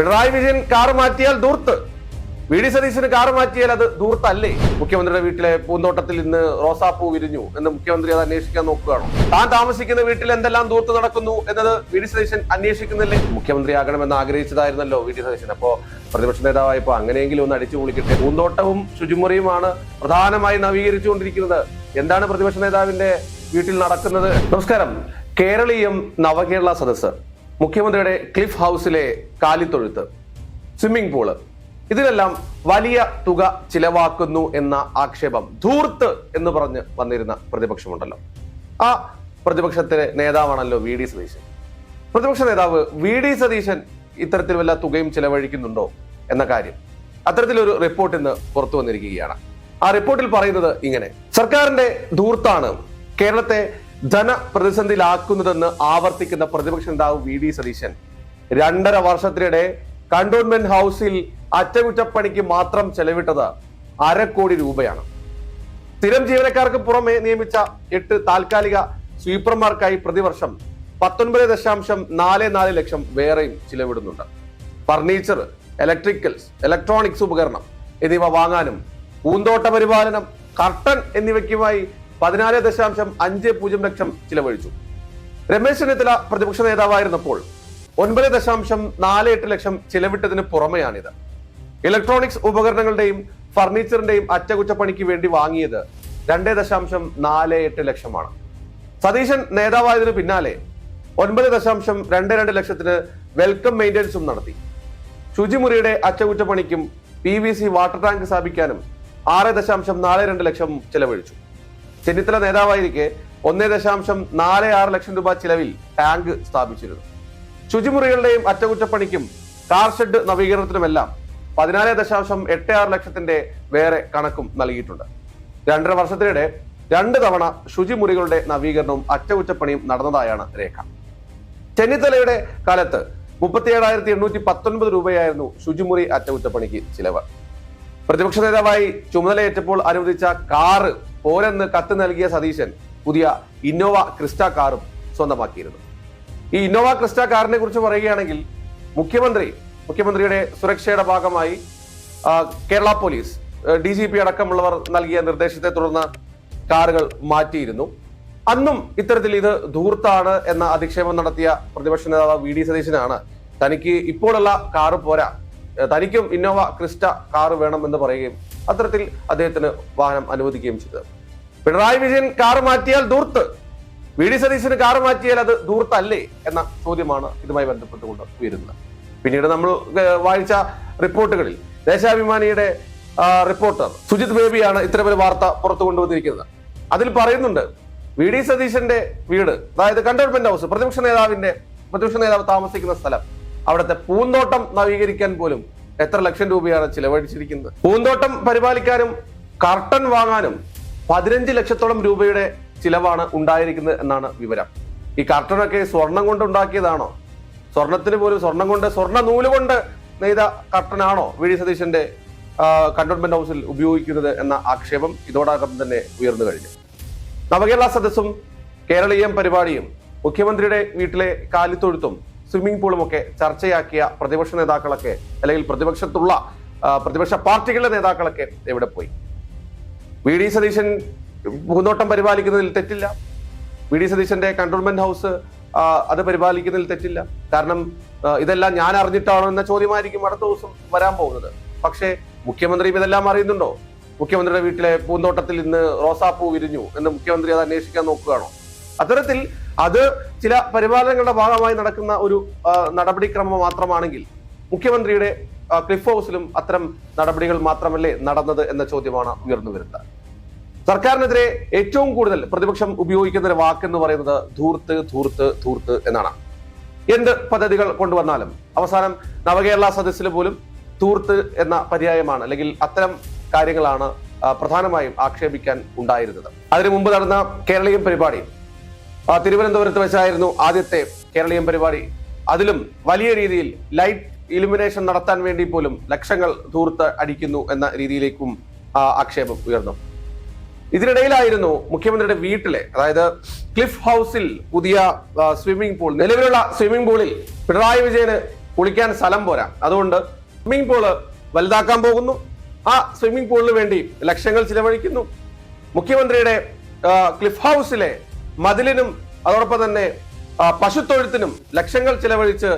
Pinarayi Vijayan car മാറ്റിയാൽ ദൂർത്ത് V D സതീശന് കാറ് മാറ്റിയാൽ അത് ദൂർത്തല്ലേ മുഖ്യമന്ത്രിയുടെ വീട്ടിലെ പൂന്തോട്ടത്തിൽ ഇന്ന് റോസാപ്പൂ വിരിഞ്ഞു എന്ന് മുഖ്യമന്ത്രി അത് അന്വേഷിക്കാൻ നോക്കുകയാണോ. താൻ താമസിക്കുന്ന വീട്ടിൽ എന്തെല്ലാം ദൂർത്ത് നടക്കുന്നു എന്നത് വി ഡി സതീശൻ അന്വേഷിക്കുന്നില്ലേ? മുഖ്യമന്ത്രി ആകണമെന്ന് ആഗ്രഹിച്ചതായിരുന്നല്ലോ വി ഡി സതീശൻ. അപ്പോ പ്രതിപക്ഷ നേതാവായപ്പോ അങ്ങനെയെങ്കിലും ഒന്ന് അടിച്ചു പൊളിക്കട്ടെ. പൂന്തോട്ടവും ശുചിമുറിയുമാണ് പ്രധാനമായി നവീകരിച്ചുകൊണ്ടിരിക്കുന്നത്. എന്താണ് പ്രതിപക്ഷ നേതാവിന്റെ വീട്ടിൽ നടക്കുന്നത്? നമസ്കാരം. കേരളീയം നവകേരള സദസ്സ്. മുഖ്യമന്ത്രിയുടെ ക്ലിഫ് ഹൗസിലെ കാലിത്തൊഴുത്ത് സ്വിമ്മിംഗ് പൂൾ. ഇതിനെല്ലാം വലിയ തുക ചിലവാക്കുന്നു എന്ന ആക്ഷേപം ധൂർത്ത് എന്ന് പറഞ്ഞ് വന്നിരുന്ന പ്രതിപക്ഷമുണ്ടല്ലോ. ആ പ്രതിപക്ഷത്തിലെ നേതാവാണല്ലോ വി ഡി സതീശൻ. പ്രതിപക്ഷ നേതാവ് വി ഡി സതീശൻ ഇത്തരത്തിൽ വല്ല തുകയും ചിലവഴിക്കുന്നുണ്ടോ എന്ന കാര്യം അത്തരത്തിലൊരു റിപ്പോർട്ട് ഇന്ന് പുറത്തു വന്നിരിക്കുകയാണ്. ആ റിപ്പോർട്ടിൽ പറയുന്നത് ഇങ്ങനെ. സർക്കാരിന്റെ ധൂർത്താണ് കേരളത്തെ ധനപ്രതിസന്ധിയിലാക്കുന്നതെന്ന് ആവർത്തിക്കുന്ന പ്രതിപക്ഷ നേതാവ് വി ഡി സതീശൻ. രണ്ടര വർഷത്തിനിടെ കണ്ടോൺമെന്റ് ഹൗസിൽ അറ്റകുറ്റപ്പണിക്ക് മാത്രം ചെലവിട്ടത് അരക്കോടി കോടി രൂപയാണ്. സ്ഥിരം ജീവനക്കാർക്ക് പുറമെ നിയമിച്ച എട്ട് താൽക്കാലിക സ്വീപ്പർമാർക്കായി പ്രതിവർഷം പത്തൊൻപത് ദശാംശം നാല് നാല് ലക്ഷം വേറെയും ചിലവിടുന്നുണ്ട്. ഫർണിച്ചർ ഇലക്ട്രിക്കൽസ് ഇലക്ട്രോണിക്സ് ഉപകരണം എന്നിവ വാങ്ങാനും പൂന്തോട്ട പരിപാലനം കർട്ടൻ എന്നിവയ്ക്കുമായി പതിനാല് ദശാംശം അഞ്ച് പൂജ്യം ലക്ഷം ചിലവഴിച്ചു. രമേശ് ചെന്നിത്തല പ്രതിപക്ഷ നേതാവായിരുന്നപ്പോൾ ഒൻപത് ദശാംശം നാല് എട്ട് ലക്ഷം ചിലവിട്ടതിന് പുറമെയാണിത്. ഇലക്ട്രോണിക്സ് ഉപകരണങ്ങളുടെയും ഫർണിച്ചറിന്റെയും അറ്റകുറ്റപ്പണിക്ക് വേണ്ടി വാങ്ങിയത് രണ്ട് ദശാംശം നാല് എട്ട് ലക്ഷമാണ്. സതീശൻ നേതാവായതിനു പിന്നാലെ ഒൻപത് ദശാംശം രണ്ട് രണ്ട് ലക്ഷത്തിന് വെൽക്കം മെയിന്റനൻസും നടത്തി. ശുചിമുറിയുടെ അറ്റകുറ്റപ്പണിക്കും P V C water tank സ്ഥാപിക്കാനും ആറ് ദശാംശം നാല് രണ്ട് ലക്ഷം ചെലവഴിച്ചു. ചെന്നിത്തല നേതാവായിരിക്കെ ഒന്നേ ദശാംശം നാല് ആറ് ലക്ഷം രൂപ ചിലവിൽ ടാങ്ക് സ്ഥാപിച്ചിരുന്നു. ശുചിമുറികളുടെയും അറ്റകുറ്റപ്പണിക്കും കാർ ഷെഡ് നവീകരണത്തിനുമെല്ലാം പതിനാല് ദശാംശം എട്ട് ആറ് ലക്ഷത്തിന്റെ വേറെ കണക്കും നൽകിയിട്ടുണ്ട്. രണ്ടര വർഷത്തിനിടെ രണ്ട് തവണ ശുചിമുറികളുടെ നവീകരണവും അറ്റകുറ്റപ്പണിയും നടന്നതായാണ് രേഖ. ചെന്നിത്തലയുടെ കാലത്ത് മുപ്പത്തി ഏഴായിരത്തി എണ്ണൂറ്റി പത്തൊൻപത് രൂപയായിരുന്നു ശുചിമുറി അറ്റകുറ്റപ്പണിക്ക് ചിലവ്. പ്രതിപക്ഷ നേതാവായി ചുമതലയേറ്റപ്പോൾ അനുവദിച്ച കാറ് പോരെന്ന് കത്ത് നൽകിയ സതീശൻ പുതിയ ഇന്നോവ ക്രിസ്റ്റ കാറും സ്വന്തമാക്കിയിരുന്നു. ഈ ഇന്നോവ ക്രിസ്റ്റ കാറിനെ കുറിച്ച് പറയുകയാണെങ്കിൽ മുഖ്യമന്ത്രി മുഖ്യമന്ത്രിയുടെ സുരക്ഷയുടെ ഭാഗമായി Kerala police D G P അടക്കമുള്ളവർ നൽകിയ നിർദ്ദേശത്തെ തുടർന്ന് കാറുകൾ മാറ്റിയിരുന്നു. അന്നും ഇത്തരത്തിൽ ഇത് ധൂർത്താണ് എന്ന അധിക്ഷേപം നടത്തിയ പ്രതിപക്ഷ നേതാവ് വി ഡി സതീശനാണ്. തനിക്ക് ഇപ്പോഴുള്ള കാറ് പോരാ. തനിക്കും ഇന്നോവ ക്രിസ്റ്റ വേണം എന്ന് പറയുകയും അത്തരത്തിൽ അദ്ദേഹത്തിന് വാഹനം അനുവദിക്കുകയും ചെയ്തത് പിണറായി വിജയൻ കാറ് മാറ്റിയാൽ ദൂർത്ത് വി ഡി സതീശന് കാറ് മാറ്റിയാൽ അത് ദൂർത്തല്ലേ എന്ന ചോദ്യമാണ് ഇതുമായി ബന്ധപ്പെട്ടുകൊണ്ട് ഉയരുന്നത്. പിന്നീട് നമ്മൾ വായിച്ച റിപ്പോർട്ടുകളിൽ ദേശാഭിമാനിയുടെ റിപ്പോർട്ടർ സുജിത് ബേബിയാണ് ഇത്തരമൊരു വാർത്ത പുറത്തു കൊണ്ടുവന്നിരിക്കുന്നത്. അതിൽ പറയുന്നുണ്ട് വി ഡി സതീശന്റെ വീട് അതായത് കണ്ടോൺമെന്റ് ഹൗസ് പ്രതിപക്ഷ നേതാവിന്റെ പ്രതിപക്ഷ നേതാവ് താമസിക്കുന്ന സ്ഥലം അവിടുത്തെ പൂന്തോട്ടം നവീകരിക്കാൻ പോലും എത്ര ലക്ഷം രൂപയാണ് ചിലവഴിച്ചിരിക്കുന്നത്? പൂന്തോട്ടം പരിപാലിക്കാനും കർട്ടൻ വാങ്ങാനും പതിനഞ്ച് ലക്ഷത്തോളം രൂപയുടെ ചിലവാണ് ഉണ്ടായിരിക്കുന്നത് എന്നാണ് വിവരം. ഈ കർട്ടനൊക്കെ സ്വർണം കൊണ്ട് ഉണ്ടാക്കിയതാണോ? സ്വർണത്തിന് പോലും സ്വർണം കൊണ്ട് സ്വർണ നൂൽ കൊണ്ട് നെയ്ത കർട്ടനാണോ വി ഡി സതീശന്റെ കണ്ടോൺമെന്റ് ഹൗസിൽ ഉപയോഗിക്കുന്നത് എന്ന ആക്ഷേപം ഇതോടകം തന്നെ ഉയർന്നു കഴിഞ്ഞു. നവകേരള സദസ്സും കേരളീയം പരിപാടിയും മുഖ്യമന്ത്രിയുടെ വീട്ടിലെ കാലിത്തൊഴുത്തും സ്വിമ്മിംഗ് പൂളും ഒക്കെ ചർച്ചയാക്കിയ പ്രതിപക്ഷ നേതാക്കളൊക്കെ അല്ലെങ്കിൽ പ്രതിപക്ഷത്തുള്ള പ്രതിപക്ഷ പാർട്ടികളുടെ നേതാക്കളൊക്കെ എവിടെ പോയി? വി ഡി സതീശൻ പൂന്തോട്ടം പരിപാലിക്കുന്നതിൽ തെറ്റില്ല. വി ഡി സതീശന്റെ കൺട്രോൾമെന്റ് ഹൗസ് അത് പരിപാലിക്കുന്നതിൽ തെറ്റില്ല. കാരണം ഇതെല്ലാം ഞാൻ അറിഞ്ഞിട്ടാണോ എന്ന ചോദ്യമായിരിക്കും അടുത്ത ദിവസം വരാൻ പോകുന്നത്. പക്ഷേ മുഖ്യമന്ത്രി ഇതെല്ലാം അറിയുന്നുണ്ടോ? മുഖ്യമന്ത്രിയുടെ വീട്ടിലെ പൂന്തോട്ടത്തിൽ ഇന്ന് റോസാപ്പൂ വിരിഞ്ഞു എന്ന് മുഖ്യമന്ത്രി അത് അന്വേഷിക്കാൻ നോക്കുകയാണോ? അത്തരത്തിൽ അത് ചില പരിപാലനങ്ങളുടെ ഭാഗമായി നടക്കുന്ന ഒരു നടപടിക്രമം മാത്രമാണെങ്കിൽ മുഖ്യമന്ത്രിയുടെ ക്ലിഫ് ഹൗസിലും അത്തരം നടപടികൾ മാത്രമല്ലേ നടന്നത് എന്ന ചോദ്യമാണ് ഉയർന്നു വരുന്നത്. സർക്കാരിനെതിരെ ഏറ്റവും കൂടുതൽ പ്രതിപക്ഷം ഉപയോഗിക്കുന്ന ഒരു വാക്ക് എന്ന് പറയുന്നത് ധൂർത്ത് ധൂർത്ത് ധൂർത്ത് എന്നാണ്. എന്ത് പദ്ധതികൾ കൊണ്ടുവന്നാലും അവസാനം നവകേരള സദസ്സിൽ പോലും ധൂർത്ത് എന്ന പര്യായമാണ് അല്ലെങ്കിൽ അത്തരം കാര്യങ്ങളാണ് പ്രധാനമായും ആക്ഷേപിക്കാൻ ഉണ്ടായിരുന്നത്. അതിനു മുമ്പ് നടന്ന കേരളീയം പരിപാടി തിരുവനന്തപുരത്ത് വെച്ചായിരുന്നു ആദ്യത്തെ കേരളീയം പരിപാടി. അതിലും വലിയ രീതിയിൽ ലൈറ്റ് ഇലുമിനേഷൻ നടത്താൻ വേണ്ടി പോലും ലക്ഷങ്ങൾ ധൂർത്ത് അടിക്കുന്നു എന്ന രീതിയിലേക്കും ആക്ഷേപം ഉയർന്നു. ഇതിനിടയിലായിരുന്നു മുഖ്യമന്ത്രിയുടെ വീട്ടിലെ അതായത് ക്ലിഫ് ഹൗസിൽ പുതിയ സ്വിമ്മിംഗ് പൂൾ നിലവിലുള്ള സ്വിമ്മിംഗ് പൂളിൽ പിണറായി വിജയന് കുളിക്കാൻ സ്ഥലം പോരാ. അതുകൊണ്ട് സ്വിമ്മിംഗ് പൂൾ വലുതാക്കാൻ പോകുന്നു. ആ സ്വിമ്മിംഗ് പൂളിന് വേണ്ടി ലക്ഷങ്ങൾ ചിലവഴിക്കുന്നു. മുഖ്യമന്ത്രിയുടെ ക്ലിഫ് ഹൗസിലെ മതിലിനും അതോടൊപ്പം തന്നെ പശുത്തൊഴുത്തിനും ലക്ഷങ്ങൾ ചിലവഴിച്ച്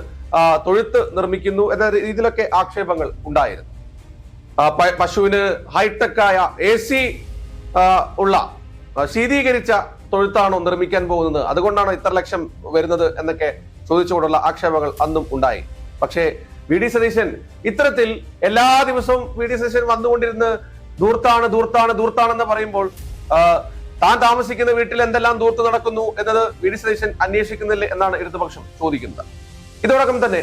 തൊഴുത്ത് നിർമ്മിക്കുന്നു എന്ന രീതിയിലൊക്കെ ആക്ഷേപങ്ങൾ ഉണ്ടായിരുന്നു. പശുവിന് ഹൈടെക്കായ എ സി ഉള്ള ശീതീകരിച്ച തൊഴുത്താണോ നിർമ്മിക്കാൻ പോകുന്നത്? അതുകൊണ്ടാണോ ഇത്ര ലക്ഷം വരുന്നത് എന്നൊക്കെ ചോദിച്ചുകൊണ്ടുള്ള ആക്ഷേപങ്ങൾ അന്നും ഉണ്ടായി. പക്ഷേ വി ഡി സതീശൻ ഇത്തരത്തിൽ എല്ലാ ദിവസവും വി ഡി സതീശൻ വന്നുകൊണ്ടിരുന്ന് ദൂർത്താണ് ദൂർത്താണ് ദൂർത്താണെന്ന് പറയുമ്പോൾ താൻ താമസിക്കുന്ന വീട്ടിൽ എന്തെല്ലാം ദൂർത്ത് നടക്കുന്നു എന്നത് വിഡി സതീശൻ അന്വേഷിക്കുന്നില്ലേ എന്നാണ് ഇടതുപക്ഷം ചോദിക്കുന്നത്. ഇതോടൊപ്പം തന്നെ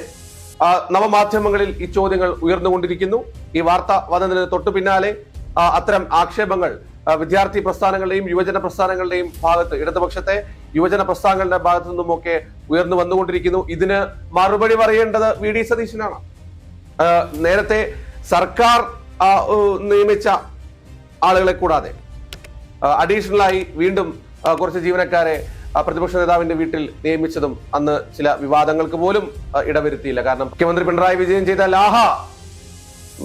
നവമാധ്യമങ്ങളിൽ ഈ ചോദ്യങ്ങൾ ഉയർന്നുകൊണ്ടിരിക്കുന്നു. ഈ വാർത്ത വന്നതിന് തൊട്ടു പിന്നാലെ അത്തരം ആക്ഷേപങ്ങൾ വിദ്യാർത്ഥി പ്രസ്ഥാനങ്ങളുടെയും യുവജന പ്രസ്ഥാനങ്ങളുടെയും ഭാഗത്ത് ഇടതുപക്ഷത്തെ യുവജന പ്രസ്ഥാനങ്ങളുടെ ഭാഗത്തു നിന്നുമൊക്കെ ഉയർന്നു വന്നുകൊണ്ടിരിക്കുന്നു. ഇതിന് മറുപടി പറയേണ്ടത് വി ഡി സതീശനാണ്. നേരത്തെ സർക്കാർ നിയമിച്ച ആളുകളെ കൂടാതെ അഡീഷണൽ ആയി വീണ്ടും കുറച്ച് ജീവനക്കാരെ പ്രതിപക്ഷ നേതാവിന്റെ വീട്ടിൽ നിയമിച്ചതും അന്ന് ചില വിവാദങ്ങൾക്ക് പോലും ഇടവരുത്തിയില്ല. കാരണം മുഖ്യമന്ത്രി പിണറായി വിജയൻ ചെയ്താൽ ആഹാ!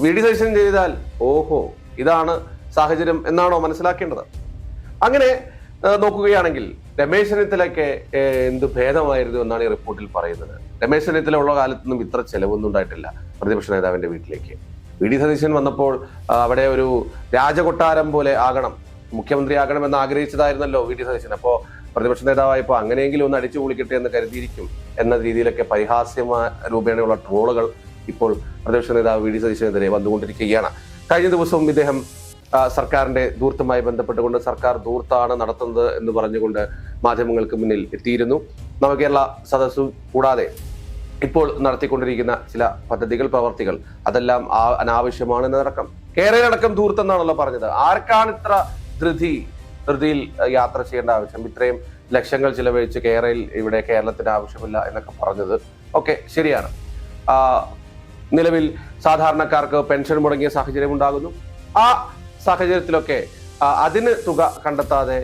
വി ഡി സജഷൻ ചെയ്താൽ ഓഹോ! ഇതാണ് സാഹചര്യം എന്നാണോ മനസ്സിലാക്കേണ്ടത്? അങ്ങനെ നോക്കുകയാണെങ്കിൽ രമേശ് ചെന്നിത്തലയ്ക്ക് ഏ, എന്ത് ഭേദമായിരുന്നു എന്നാണ് ഈ റിപ്പോർട്ടിൽ പറയുന്നത്. രമേശ് ചെന്നിത്തല ഉള്ള കാലത്തൊന്നും ഇത്ര ചെലവൊന്നും ഉണ്ടായിട്ടില്ല പ്രതിപക്ഷ നേതാവിന്റെ വീട്ടിലേക്ക്. വി ഡി സതീശൻ വന്നപ്പോൾ അവിടെ ഒരു രാജകൊട്ടാരം പോലെ ആകണം. മുഖ്യമന്ത്രി ആകണമെന്ന് ആഗ്രഹിച്ചതായിരുന്നല്ലോ വി ഡി സതീശൻ. അപ്പോ പ്രതിപക്ഷ നേതാവായപ്പോൾ അങ്ങനെയെങ്കിലും ഒന്ന് അടിച്ചു പൊളിക്കട്ടെ എന്ന് കരുതിയിരിക്കും എന്ന രീതിയിലൊക്കെ പരിഹാസ്യമായ രൂപേണയുള്ള ട്രോളുകൾ ഇപ്പോൾ പ്രതിപക്ഷ നേതാവ് വി ഡി സതീശനെതിരെ വന്നുകൊണ്ടിരിക്കുകയാണ്. കഴിഞ്ഞ ദിവസവും ഇദ്ദേഹം സർക്കാരിന്റെ ദൂർത്തുമായി ബന്ധപ്പെട്ടുകൊണ്ട് സർക്കാർ ദൂർത്താണ് നടത്തുന്നത് എന്ന് പറഞ്ഞുകൊണ്ട് മാധ്യമങ്ങൾക്ക് മുന്നിൽ എത്തിയിരുന്നു. നവകേരള സദസ്സു കൂടാതെ ഇപ്പോൾ നടത്തിക്കൊണ്ടിരിക്കുന്ന ചില പദ്ധതികൾ പ്രവർത്തികൾ അതെല്ലാം ആ- അനാവശ്യമാണ് എന്നതടക്കം കേരളടക്കം ദൂർത്തെന്നാണല്ലോ പറഞ്ഞത്. ആർക്കാണ് ഇത്ര ധൃതി ധൃതിയിൽ യാത്ര ചെയ്യേണ്ട ആവശ്യം. ഇത്രയും ലക്ഷങ്ങൾ ചിലവഴിച്ച് കേരളയിൽ ഇവിടെ കേരളത്തിന് ആവശ്യമില്ല എന്നൊക്കെ പറഞ്ഞത്. ഓക്കെ ശരിയാണ്. നിലവിൽ സാധാരണക്കാർക്ക് പെൻഷൻ മുടങ്ങിയ സാഹചര്യം ഉണ്ടാകുന്നു. ആ സാഹചര്യത്തിലൊക്കെ അതിന് തുക കണ്ടെത്താതെ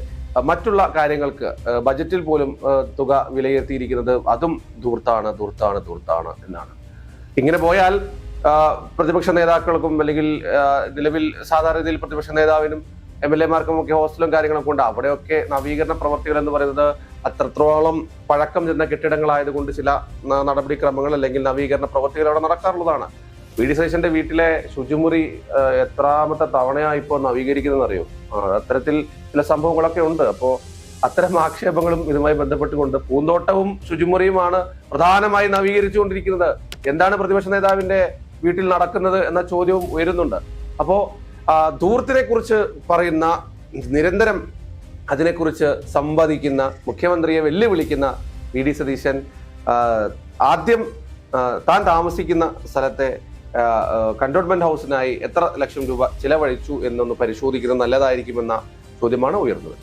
മറ്റുള്ള കാര്യങ്ങൾക്ക് ബജറ്റിൽ പോലും തുക വിലയിരുത്തിയിരിക്കുന്നത് അതും ധൂർത്താണ് ധൂർത്താണ് ധൂർത്താണ് എന്നാണ്. ഇങ്ങനെ പോയാൽ പ്രതിപക്ഷ നേതാക്കൾക്കും അല്ലെങ്കിൽ നിലവിൽ സാധാരണ രീതിയിൽ പ്രതിപക്ഷ നേതാവിനും എം എൽ എമാർക്കും ഒക്കെ ഹോസ്റ്റലും കാര്യങ്ങളൊക്കെ ഉണ്ട്. അവിടെയൊക്കെ നവീകരണ പ്രവർത്തികൾ എന്ന് പറയുന്നത് അത്രത്തോളം പഴക്കം ചെന്ന കെട്ടിടങ്ങളായതുകൊണ്ട് ചില നടപടിക്രമങ്ങൾ അല്ലെങ്കിൽ നവീകരണ പ്രവർത്തികൾ അവിടെ നടക്കാറുള്ളതാണ്. വി ഡി സതീശന്റെ വീട്ടിലെ ശുചിമുറി എത്രാമത്തെ തവണയായി ഇപ്പോൾ നവീകരിക്കുന്നതെന്ന് അറിയോ അത്തരത്തിൽ ചില സംഭവങ്ങളൊക്കെ ഉണ്ട്. അപ്പോൾ അത്തരം ആക്ഷേപങ്ങളും ഇതുമായി ബന്ധപ്പെട്ടുകൊണ്ട് പൂന്തോട്ടവും ശുചിമുറിയുമാണ് പ്രധാനമായി നവീകരിച്ചുകൊണ്ടിരിക്കുന്നത്. എന്താണ് പ്രതിപക്ഷ നേതാവിന്റെ വീട്ടിൽ നടക്കുന്നത് എന്ന ചോദ്യവും ഉയരുന്നുണ്ട്. അപ്പോ ആ, ധൂർത്തിനെ കുറിച്ച് പറയുന്ന നിരന്തരം അതിനെക്കുറിച്ച് സംവദിക്കുന്ന മുഖ്യമന്ത്രിയെ വെല്ലുവിളിക്കുന്ന വി ഡി സതീശൻ ആദ്യം താൻ താമസിക്കുന്ന സ്ഥലത്തെ കണ്ടോൺമെന്റ് ഹൗസിനായി എത്ര ലക്ഷം രൂപ ചിലവഴിച്ചു എന്നൊന്ന് പരിശോധിക്കുന്നത് നല്ലതായിരിക്കുമെന്ന ചോദ്യമാണ് ഉയർന്നത്.